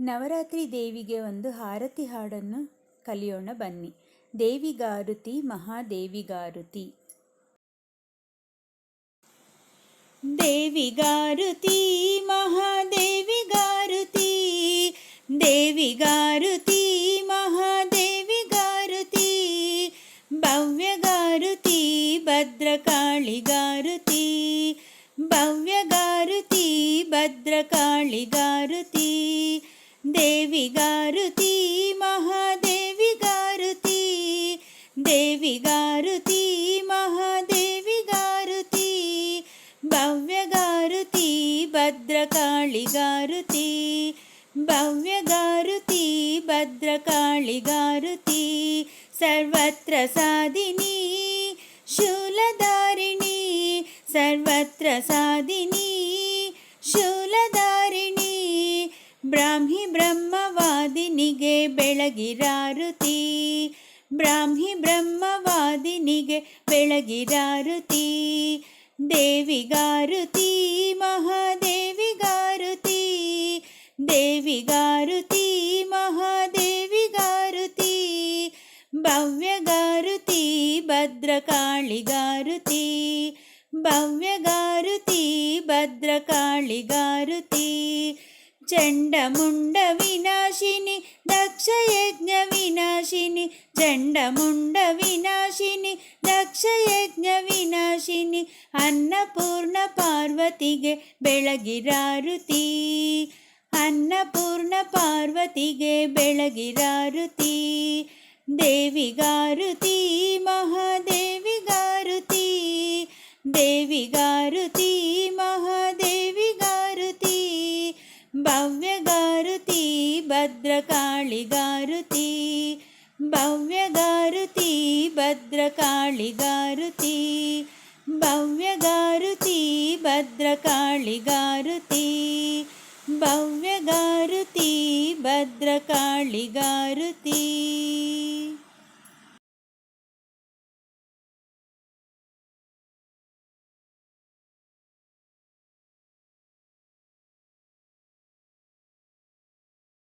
ನವರಾತ್ರಿ ದೇವಿಗೆ ಒಂದು ಹಾರತಿ ಹಾಡನ್ನು ಕಲಿಯೋಣ ಬನ್ನಿ. ದೇವಿಗಾರುತಿ, ಮಹಾದೇವಿಗಾರುತಿ. ದೇವಿಗಾರುತಿ ಮಹಾದೇವಿಗಾರುತಿ. ದೇವಿಗಾರುತಿ, ಮಹಾದೇವಿಗಾರುತಿ. ಭವ್ಯಗಾರುತಿ, ಭದ್ರಕಾಳಿಗಾರುತಿ. ಭವ್ಯಗಾರುತಿ, ಭದ್ರಕಾಳಿಗಾರುತಿ. ದೇವಿಗಾರುತಿ ಮಹಾದೇವಿಗಾರುತಿ ದೇವಿಗಾರುತಿ ಮಹಾದೇವಿಗಾರುತಿ ಭವ್ಯಗಾರುತಿ ಭದ್ರಕಾಳಿಗಾರುತಿ ಭವ್ಯಗಾರುತಿ ಭದ್ರಕಾಳಿಗಾರುತಿ ಸರ್ವತ್ರ ಸಾಧಿನಿ ಶೂಲಧಾರಿಣಿ ಸರ್ವತ್ರ ಸಾಧಿನಿ ಶೂಲಧಾರಿಣಿ ಬ್ರಹ್ಮವಾದಿನಿಗೆ ಬೆಳಗಿರಾರುತಿ. ಬ್ರಾಹ್ಮಿ ಬ್ರಹ್ಮವಾದಿನಿಗೆ ಬೆಳಗಿರಾರುತಿ. ದೇವಿಗಾರುತಿ ಮಹಾದೇವಿಗಾರುತಿ. ದೇವಿಗಾರುತಿ ಮಹಾದೇವಿಗಾರುತಿ. ಭವ್ಯಗಾರುತಿ ಭದ್ರಕಾಳಿಗಾರುತಿ. ಭವ್ಯಗಾರುತಿ ಭದ್ರಕಾಳಿಗಾರುತಿ. ಚಂಡಮುಂಡ ವಿನಾಶಿನಿ, ದಕ್ಷಯಜ್ಞ ವಿನಾಶಿನಿ, ಚಂಡಮುಂಡ ವಿನಾಶಿನಿ, ದಕ್ಷಯಜ್ಞ ವಿನಾಶಿನಿ, ಅನ್ನಪೂರ್ಣ ಪಾರ್ವತಿಗೆ ಬೆಳಗಿರಾರುತಿ. ಅನ್ನಪೂರ್ಣ ಪಾರ್ವತಿಗೆ ಬೆಳಗಿರಾರುತಿ. ದೇವಿಗಾರುತಿ, ಮಹಾದೇವಿಗಾರುತಿ. ದೇವಿಗಾರುತಿ ಭವ್ಯಗಾರುತಿ ಭದ್ರಕಾಳಿಗಾರುತಿ. ಭವ್ಯಗಾರುತಿ ಭದ್ರಕಾಳಿಗಾರುತಿ. ಭವ್ಯಗಾರುತಿ ಭದ್ರಕಾಳಿಗಾರುತಿ. ಭವ್ಯಗಾರುತಿ ಭದ್ರಕಾಳಿಗಾರುತಿ.